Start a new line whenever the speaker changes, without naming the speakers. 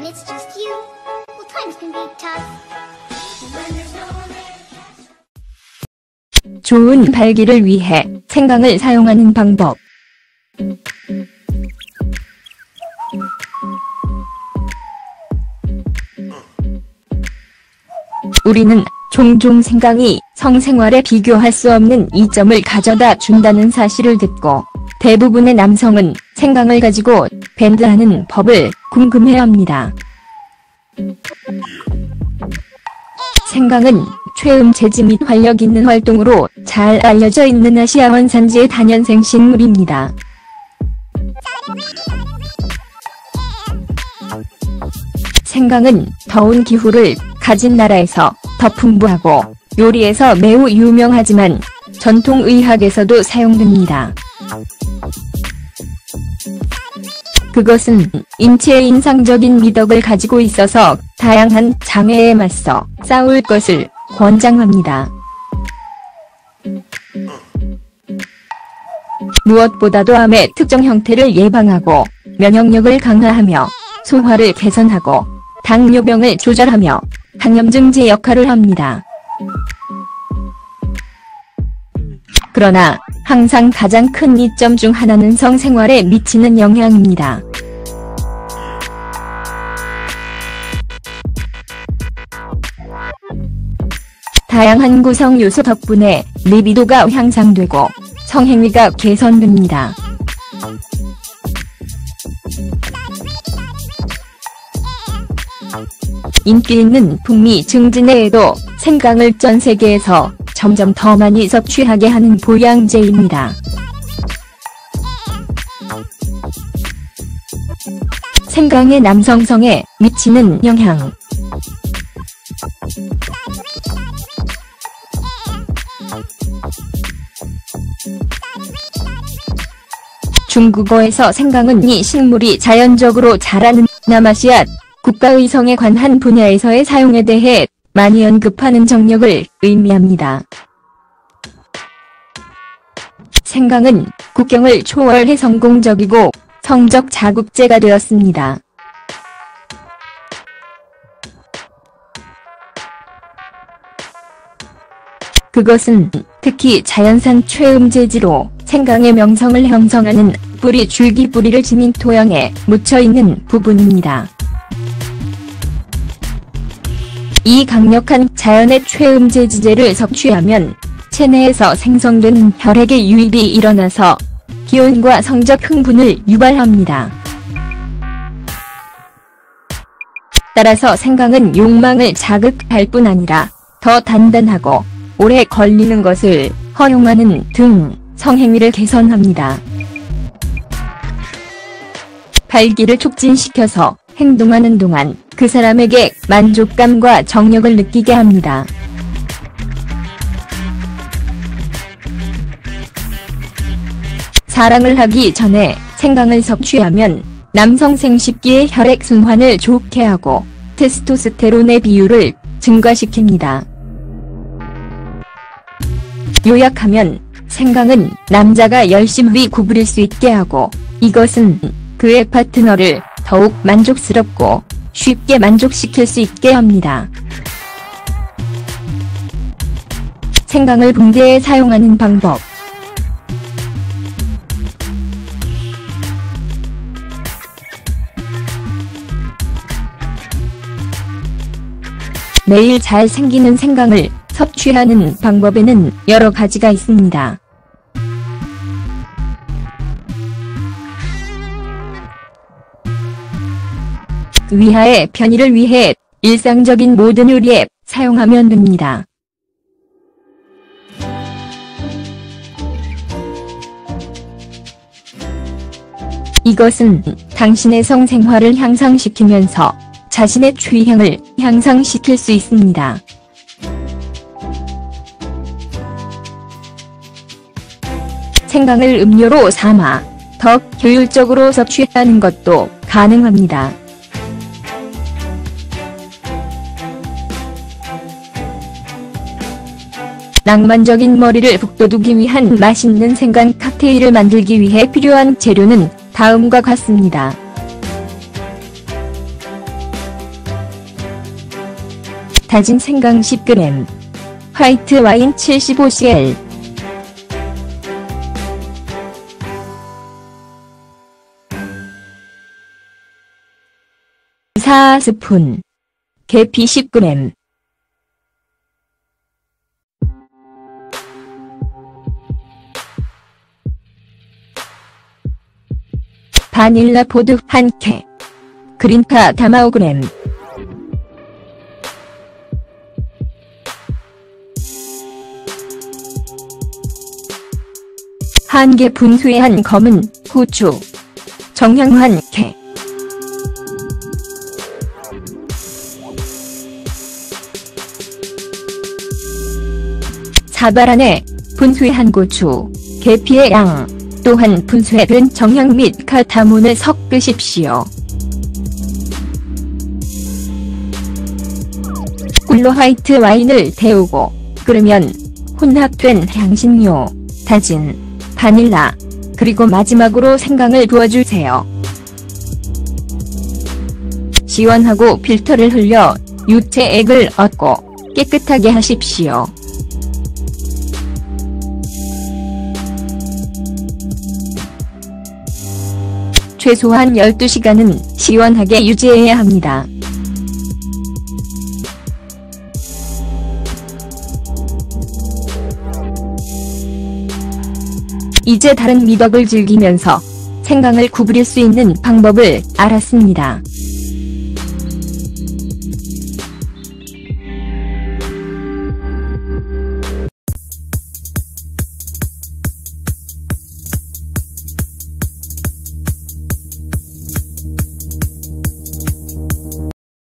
when it's just you, well, times can be tough.
좋은 발기를 위해 생강을 사용하는 방법. 우리는 종종 생강이 성생활에 비교할 수 없는 이점을 가져다 준다는 사실을 듣고 대부분의 남성은 생강을 가지고 밴드하는 법을 궁금해합니다. 생강은 최음 재지 및 활력 있는 활동으로 잘 알려져 있는 아시아 원산지의 다년생 식물입니다. 생강은 더운 기후를 가진 나라에서 더 풍부하고 요리에서 매우 유명하지만 전통의학에서도 사용됩니다. 그것은 인체의 인상적인 미덕을 가지고 있어서 다양한 장애에 맞서 싸울 것을 권장합니다. 무엇보다도 암의 특정 형태를 예방하고 면역력을 강화하며 소화를 개선하고 당뇨병을 조절하며 항염증제 역할을 합니다. 그러나 항상 가장 큰 이점 중 하나는 성생활에 미치는 영향입니다. 다양한 구성 요소 덕분에 리비도가 향상되고 성행위가 개선됩니다. 인기 있는 북미 증진해에도 생강을 전 세계에서 점점 더 많이 섭취하게 하는 보양제입니다. 생강의 남성성에 미치는 영향 중국어에서 생강은 이 식물이 자연적으로 자라는 남아시아 국가의성에 관한 분야에서의 사용에 대해 많이 언급하는 정력을 의미합니다. 생강은 국경을 초월해 성공적이고 성적 자국제가 되었습니다. 그것은 특히 자연산 최음재지로 생강의 명성을 형성하는 뿌리 줄기 뿌리를 지민 토양에 묻혀있는 부분입니다. 이 강력한 자연의 최음재지제를 섭취하면 체내에서 생성된 혈액의 유입이 일어나서 기운과 성적 흥분을 유발합니다. 따라서 생강은 욕망을 자극할 뿐 아니라 더 단단하고 오래 걸리는 것을 허용하는 등 성행위를 개선합니다. 발기를 촉진시켜서 행동하는 동안 그 사람에게 만족감과 정력을 느끼게 합니다. 사랑을 하기 전에 생강을 섭취하면 남성 생식기의 혈액순환을 좋게 하고 테스토스테론의 비율을 증가시킵니다. 요약하면 생강은 남자가 열심히 구부릴 수 있게 하고 이것은 그의 파트너를 더욱 만족스럽고 쉽게 만족시킬 수 있게 합니다. 생강을 붕대에 사용하는 방법 매일 잘 생기는 생강을 섭취하는 방법에는 여러 가지가 있습니다. 위하의 편의를 위해 일상적인 모든 요리에 사용하면 됩니다. 이것은 당신의 성생활을 향상시키면서 자신의 취향을 향상시킬 수 있습니다. 생강을 음료로 삼아 더 효율적으로 섭취하는 것도 가능합니다. 낭만적인 머리를 북돋우기 위한 맛있는 생강 칵테일을 만들기 위해 필요한 재료는 다음과 같습니다. 다진 생강 10g, 화이트 와인 75cl, 사 스푼 계피 10g 바닐라 포드 1캐 그린파 다마 5g 한개 분수한 검은 후추. 정향 1캐 사발 안에 분수한 고추, 계피의 양, 또한 분수해둔 정향 및 카타몬을 섞으십시오. 꿀로 화이트 와인을 데우고 끓으면 혼합된 향신료, 다진, 바닐라, 그리고 마지막으로 생강을 부어주세요. 시원하고 필터를 흘려 유채액을 얻고 깨끗하게 하십시오. 최소한 12시간은 시원하게 유지해야 합니다. 이제 다른 미덕을 즐기면서 생강을 구부릴 수 있는 방법을 알았습니다.